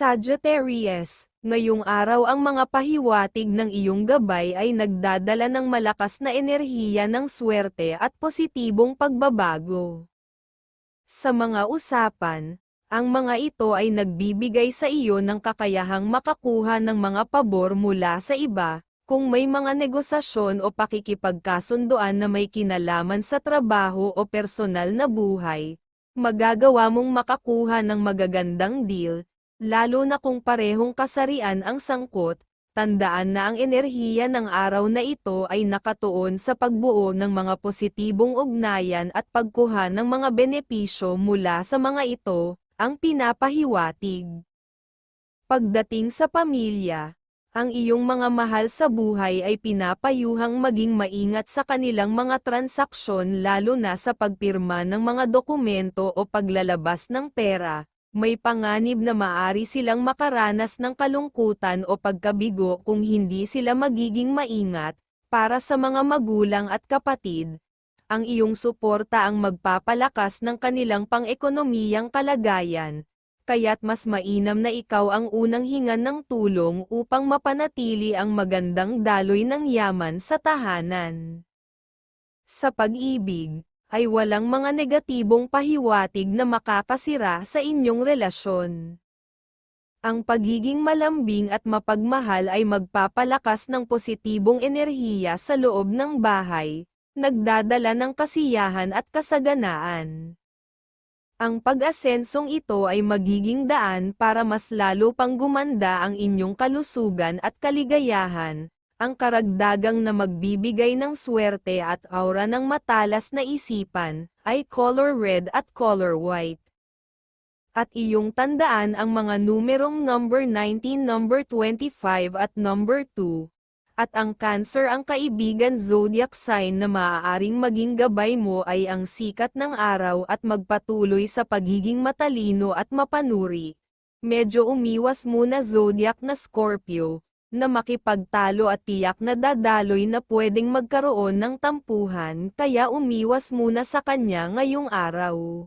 Sagittarius, ngayong araw ang mga pahiwatig ng iyong gabay ay nagdadala ng malakas na enerhiya ng swerte at positibong pagbabago. Sa mga usapan, ang mga ito ay nagbibigay sa iyo ng kakayahang makakuha ng mga pabor mula sa iba, kung may mga negosasyon o pakikipagkasunduan na may kinalaman sa trabaho o personal na buhay, magagawa mong makakuha ng magagandang deal, lalo na kung parehong kasarian ang sangkot, tandaan na ang enerhiya ng araw na ito ay nakatuon sa pagbuo ng mga positibong ugnayan at pagkuha ng mga benepisyo mula sa mga ito, ang pinapahiwatig. Pagdating sa pamilya, ang iyong mga mahal sa buhay ay pinapayuhang maging maingat sa kanilang mga transaksyon lalo na sa pagpirma ng mga dokumento o paglalabas ng pera, may panganib na maari silang makaranas ng kalungkutan o pagkabigo kung hindi sila magiging maingat, para sa mga magulang at kapatid. Ang iyong suporta ang magpapalakas ng kanilang pang-ekonomiyang kalagayan, kaya't mas mainam na ikaw ang unang hingan ng tulong upang mapanatili ang magandang daloy ng yaman sa tahanan. Sa pag-ibig, ay walang mga negatibong pahiwatig na makakasira sa inyong relasyon. Ang pagiging malambing at mapagmahal ay magpapalakas ng positibong enerhiya sa loob ng bahay, nagdadala ng kasiyahan at kasaganaan. Ang pag-asensong ito ay magiging daan para mas lalo pang gumanda ang inyong kalusugan at kaligayahan, ang karagdagang na magbibigay ng swerte at aura ng matalas na isipan, ay color red at color white. At iyong tandaan ang mga numerong number 19, number 25 at number 2, at ang Cancer ang kaibigan zodiac sign na maaaring maging gabay mo ay ang sikat ng araw at magpatuloy sa pagiging matalino at mapanuri. Medyo umiwas muna zodiac na Scorpio, na makipagtalo at tiyak na dadaloy na pwedeng magkaroon ng tampuhan kaya umiwas muna sa kanya ngayong araw.